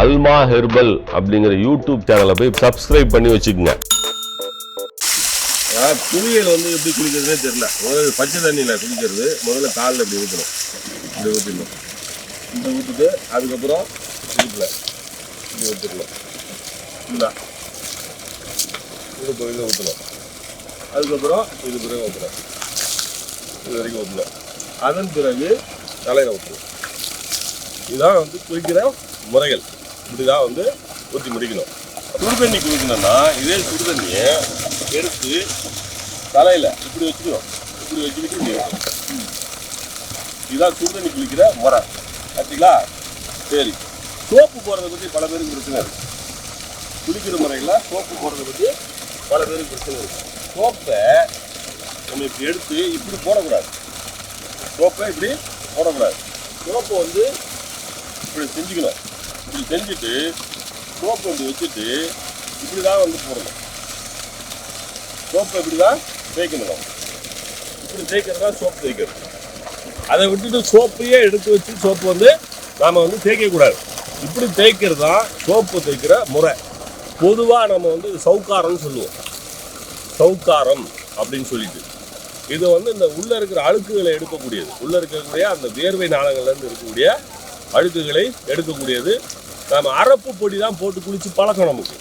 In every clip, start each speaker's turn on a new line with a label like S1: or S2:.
S1: அல்மா herbal அப்படிங்கிற YouTube சேனலை போய் சப்ஸ்கிரைப் பண்ணி வச்சுக்கோங்க. குளியல் வந்து எப்படி குளிக்கிறதுனே தெரியல. முதல்ல பச்சை தண்ணியில் குளிக்கிறது முதல்ல காலில் இப்படி ஊற்றணும் இப்படி ஊற்றிடணும் இப்படி ஊற்றிட்டு அதுக்கப்புறம் வீட்டில் இப்படி ஊற்றிடணும் இல்லை இது கோயிலில் ஊற்றணும் அதுக்கப்புறம் இது பிறகு ஊற்றணும் இது வரைக்கும் ஊற்றணும் அதன் பிறகு தலையில் ஊற்றணும் இதுதான் வந்து குளிக்கிற முறைகள். இப்படிதான் வந்து ஊற்றி முடிக்கணும். சுடுதண்ணி குடிக்கணும்னா குளிக்கணும்னா இதே சுடு தண்ணியை எடுத்து தலையில் இப்படி வச்சுக்கணும். இப்படி வச்சுக்கிட்டு இப்படி இதுதான் சுடுதண்ணி குளிக்கிற முறை. ஆச்சுங்களா சரி. சோப்பு போடுறத பற்றி பல பேருக்கு பிரச்சனை இருக்குது குளிக்கிற முறையில் சோப்பு போடுறத பற்றி பல பேருக்கு பிரச்சனை இருக்குது சோப்பை நம்ம இப்படி எடுத்து இப்படி போடக்கூடாது. சோப்பை இப்படி போடக்கூடாது. சோப்பை வந்து இப்படி செஞ்சுக்கணும். இப்படி செஞ்சுட்டு சோப்பு வந்து வச்சுட்டு இப்படி தான் வந்து போடணும். சோப்பு இப்படி தான் தேய்க்கணும் இப்படி தேய்க்கிறது தான் சோப்பு தேய்க்கிறது அதை விட்டுட்டு சோப்பையே எடுத்து வச்சு சோப்பு வந்து நாம் வந்து தேய்க்கக்கூடாது. இப்படி தேய்க்கிறது தான் சோப்பு தேய்க்கிற முறை. பொதுவாக நம்ம வந்து சவுக்காரம்னு சொல்லுவோம். சவுக்காரம் அப்படின்னு சொல்லிட்டு. இது வந்து இந்த உள்ளே இருக்கிற அழுக்குகளை எடுக்கக்கூடியது. உள்ளே இருக்கக்கூடிய அந்த வேர்வை நாளங்கள்லேருந்து இருக்கக்கூடிய அழுக்குகளை எடுக்கக்கூடியது. நம்ம அரப்பு பொடி தான் போட்டு குளித்து பழக்கம் நமக்கு.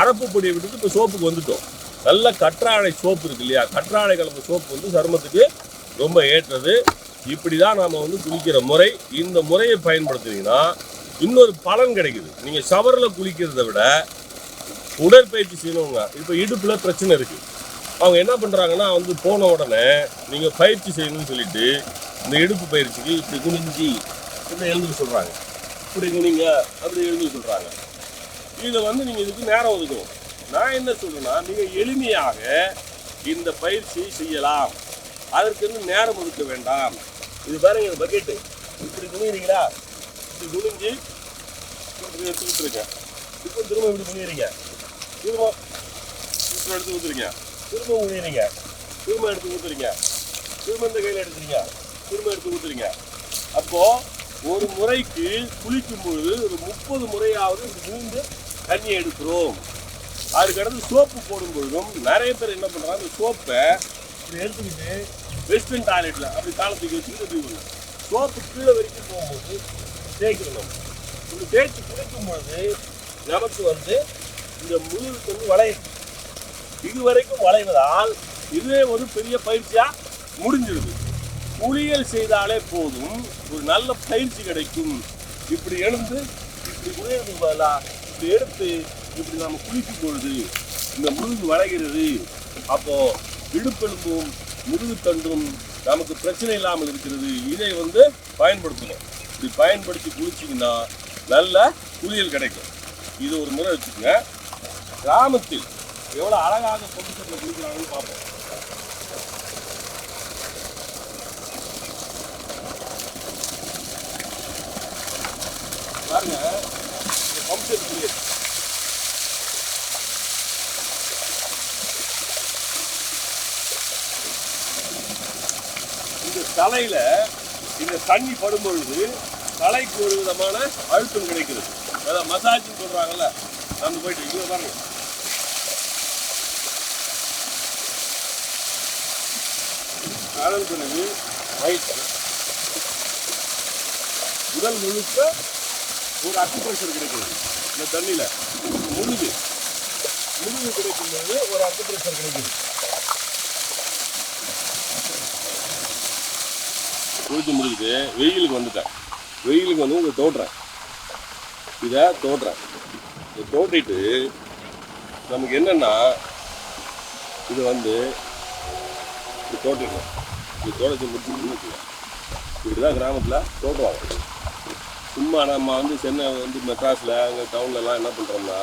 S1: அரப்பு பொடியை விட்டுட்டு இப்போ சோப்புக்கு வந்துட்டோம். நல்ல கற்றாழை சோப்பு இருக்கு இல்லையா? கற்றாழை கலந்த சோப்பு வந்து சருமத்துக்கு ரொம்ப ஏற்றது. இப்படி தான் நாம் வந்து குளிக்கிற முறை. இந்த முறையை பயன்படுத்துனீங்கன்னா இன்னொரு பலன் கிடைக்குது. நீங்கள் ஷவரில் குளிக்கிறதை விட உடற்பயிற்சி செய்யணுங்க. இப்போ இடுப்பில் பிரச்சனை இருக்குது அவங்க என்ன பண்ணுறாங்கன்னா வந்து போன உடனே நீங்கள் பயிற்சி செய்யணும்னு சொல்லிட்டு இந்த இடுப்பு பயிற்சிக்கு இப்படி குனிஞ்சி இதை எழுந்து சொல்கிறாங்க இப்படி குனிங்க அப்படி எழுந்து சொல்கிறாங்க இதை வந்து நீங்கள் இதுக்கு நேரம் ஒதுக்கணும். நான் என்ன சொல்றேன்னா நீங்கள் எளிமையாக இந்த பயிற்சி செய்யலாம். அதற்கு வந்து நேரம் ஒதுக்க வேண்டாம். இது பாருங்க இந்த பக்கெட்டு இப்படி குனிகிறீங்களா இப்படி குனிஞ்சு இப்படி எடுத்து ஊற்றுருங்க இப்போ திரும்ப இப்படி குனிகிறீங்க திரும்ப இப்படி எடுத்து ஊற்றுறீங்க திரும்ப குனிகிறீங்க திரும்ப எடுத்து ஊற்றுறீங்க திரும்ப இந்த கையில் எடுக்கிறீங்க. திரும்ப எடுத்து ஊற்றுறீங்க அப்போது ஒரு முறைக்கு குளிக்கும் பொழுது ஒரு முப்பது முறையாவது மீண்டு தண்ணி எடுக்கிறோம். அதுக்கடுத்து சோப்பு போடும் பொழுதும் நிறைய பேர் என்ன பண்ணுறாங்க அந்த சோப்பை எடுத்துக்கிட்டு வெஸ்டர்ன் டாய்லெட்டில் அப்படி காலத்துக்கு வச்சுக்கிட்டு எப்படி பண்ணும் சோப்பு கீழே வரைக்கும் போகும்போது தேய்க்கணும் நம்ம இப்படி தேய்ச்சி குளிக்கும் பொழுது நமக்கு வந்து இந்த முதுகுக்கு வந்து வளைய இது வரைக்கும் வளைவதால் இதுவே ஒரு பெரிய பயிற்சியாக முடிஞ்சிருது. குளியல் செய்தாலே போதும். ஒரு நல்ல பயிற்சி கிடைக்கும். இப்படி எழுந்து இப்படி குளியலுக்கு பதிலாக இப்படி எடுத்து இப்படி நம்ம குளிக்கும் பொழுது இந்த முதுகு வளைகிறது. அப்போ இடுப்பெலும்பும் முதுகுத்தண்டும் நமக்கு பிரச்சனை இல்லாமல் இருக்கிறது. இதை வந்து பயன்படுத்தணும். இப்படி பயன்படுத்தி குளிச்சிங்கன்னா நல்ல குளியல் கிடைக்கும். இது ஒரு முறை வச்சுக்கோங்க. கிராமத்தில் எவ்வளோ அழகாக கொண்டு குளிக்கிறாங்கன்னு பார்ப்போம். பாருங்க. இந்த பம்ப் செட் புரியுது இந்த தலையில இந்த தண்ணி படும் பொழுது தலைக்கு ஒரு விதமான அழுத்தம் கிடைக்கிறது. அதாவது மசாஜ்னு சொல்றாங்கல்ல நம்ம போயிட்டு இங்கே பாருங்க. அதன் வயிற்று உடல் முழுக்க ஒரு அக்குப்ரெஷர் கிடைக்குது. இந்த தண்ணியில். முழுது முழுது கிடைக்கும் போது ஒரு அக்குப்ரெஷர் கிடைக்குது. குளிச்சு முடிச்சுட்டு வெயிலுக்கு வந்துட்டேன். வெயிலுக்கு வந்து இதை தோட்டுறேன். இதை தோட்டுறேன். இதை தோட்டிட்டு நமக்கு என்னென்னா இது வந்து இது தோட்டிடணும். இது தோட்டத்தை முடிச்சு இப்படிதான் கிராமத்தில் தோட்டுவாங்க. சும்மா நம்ம வந்து சென்னை வந்து மெட்ராஸில் அங்கே டவுன்லலாம் என்ன பண்ணுறோம்னா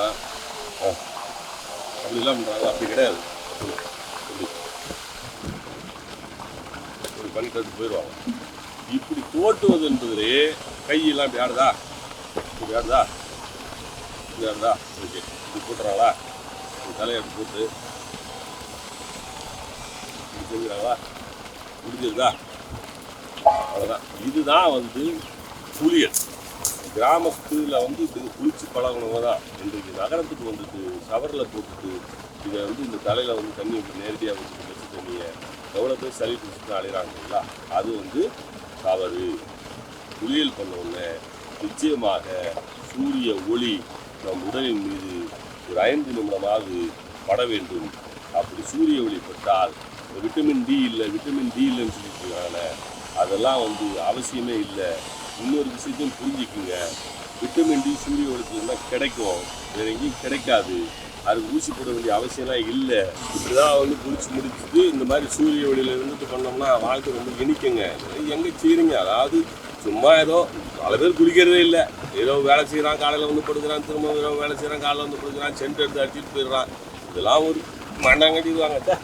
S1: அப்படிலாம் பண்ணுறாங்க அப்படி கிடையாது. இப்படி பண்ணிட்டு போயிடுவாங்க இப்படி போட்டுவது என்பது கையெல்லாம் இப்படி ஆடுதா? இப்படி ஆடுதா? இப்படி ஆடுதா? ஓகே. இப்படி போட்டுறாங்களா? இப்படி தலையை அப்படி போட்டு. இப்படி செஞ்சுறாங்களா முடிஞ்சிருதா? அவ்வளோதான் இதுதான் வந்து குளியல் கிராமத்தில் வந்து இது குளிச்சு பழகினவங்க தான் இன்றைக்கு நகரத்துக்கு வந்துட்டு ஷவரில் போட்டுட்டு இதை வந்து இந்த தலையில் வந்து தண்ணி விட்டு நேரடியாக வச்சுட்டு வச்சு தண்ணியை எவ்வளோ பேர் சளி பிடிச்சிட்டு அலைகிறாங்க அது வந்து தவறு. குளியல் பண்ண நிச்சயமாக சூரிய ஒளி நம் உடலின் மீது ஒரு ஐந்து நிமிடமாவது பட வேண்டும். அப்படி சூரிய ஒளி பட்டால் விட்டமின் டி இல்லை விட்டமின் டி இல்லைன்னு சொல்லிட்டு அதெல்லாம் வந்து அவசியமே இல்லை. இன்னொரு விஷயத்தையும் புரிஞ்சுக்குங்க. விட்டமின் டி சூரிய ஒளித்துல தான் கிடைக்கும். வேற எங்கேயும் கிடைக்காது. அது ஊசி போட வேண்டிய அவசியம்லாம் இல்லை. இப்படிதான் வந்து குளிச்சு முடிச்சுட்டு இந்த மாதிரி சூரிய ஒளியில் இருந்துட்டு பண்ணோம்னா வாழ்க்கை ரொம்ப இனிக்குங்க. எங்கே செய்றீங்க? அதாவது சும்மா ஏதோ பல பேர் குளிக்கிறதே இல்லை. ஏதோ வேலை செய்கிறான் காலையில் வந்து படுக்கிறான் திரும்ப ஏதோ வேலை செய்கிறான் காலையில் வந்து படுக்கிறான் சென்ட் எடுத்து அடிச்சுட்டு போயிடுறான். இதெல்லாம் ஒரு மண்ணாங்கட்டி வாங்க